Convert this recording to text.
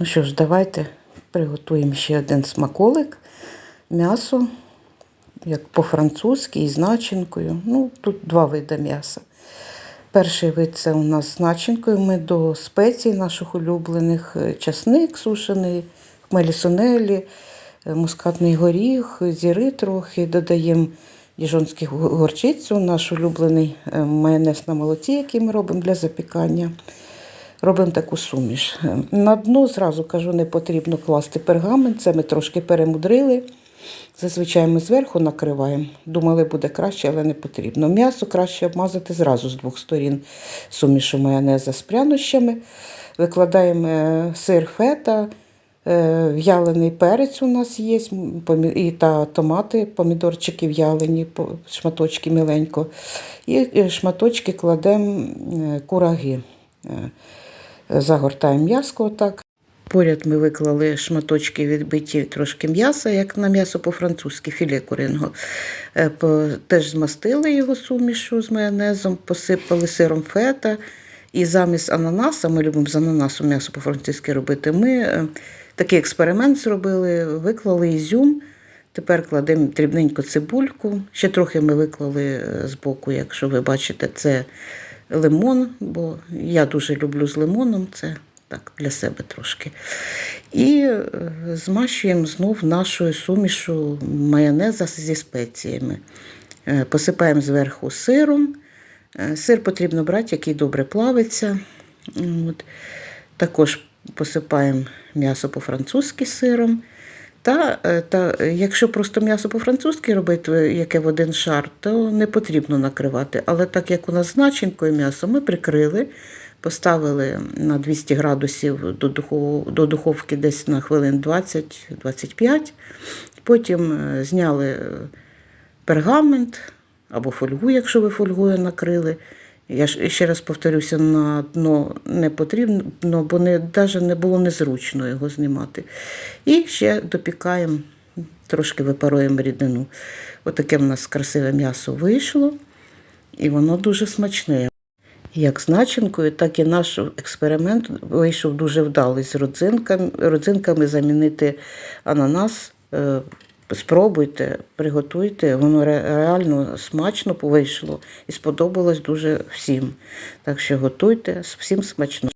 Ну що ж, давайте приготуємо ще один смаколик. М'ясо, як по-французьки, із начинкою. Ну, тут два види м'яса. Перший вид це у нас з начинкою. Ми до спецій наших улюблених е, часник сушений, хмелі сунелі, е, мускатний горіх, зіри трохи. Додаємо діжонську горчицю, наш улюблений е, майонез на молоці, який ми робимо для запікання. Робимо таку суміш. Е, На дно зразу кажу, не потрібно класти пергамент. Це ми трошки перемудрили. Зазвичай ми зверху накриваємо. Думали, буде краще, але не потрібно. М'ясо краще обмазати зразу з двох сторін сумішу майонеза з прянощами. Викладаємо е, сир фета, е, в'ялений перець у нас є, і та томати, помідорчики в'ялені, шматочки міленько. І шматочки кладемо кураги. Загортаємо м'яско отак. Поряд ми виклали шматочки відбиті трошки м'яса, як на м'ясо по-французьки, філе куриного. Е, Теж змастили його сумішу з майонезом, посипали сиром фета. І замість ананаса, ми любимо з ананасу м'ясо по-французьки робити. Ми е, такий експеримент зробили, виклали ізюм. Тепер кладемо дрібненько цибульку. Ще трохи ми виклали е, з боку, якщо ви бачите, це лимон, бо я дуже люблю з лимоном, це так для себе трошки. І е, змащуємо знов нашою сумішу майонеза зі спеціями. Е, Посипаємо зверху сиром. Е, Сир потрібно брати, який добре плавиться. От. Також посипаємо м'ясо по-французьки сиром. Та, е, та е, якщо просто м'ясо по-французьки робити, е, яке в один шар, то не потрібно накривати. Але так як у нас з м'ясо, ми прикрили, поставили на 200 градусів до, духов, до духовки десь на хвилин 20-25. Потім зняли пергамент або фольгу, якщо ви фольгою накрили. Я ж ще раз повторюся, на дно не потрібно, бо не, навіть не було незручно його знімати. І ще допікаємо, трошки випаруємо рідину. Отаке в нас красиве м'ясо вийшло, і воно дуже смачне. Як з начинкою, так і наш експеримент вийшов дуже вдалий з родзинками, родзинками замінити ананас. Спробуйте, приготуйте, воно реально смачно вийшло і сподобалось дуже всім. Так що готуйте, всім смачно.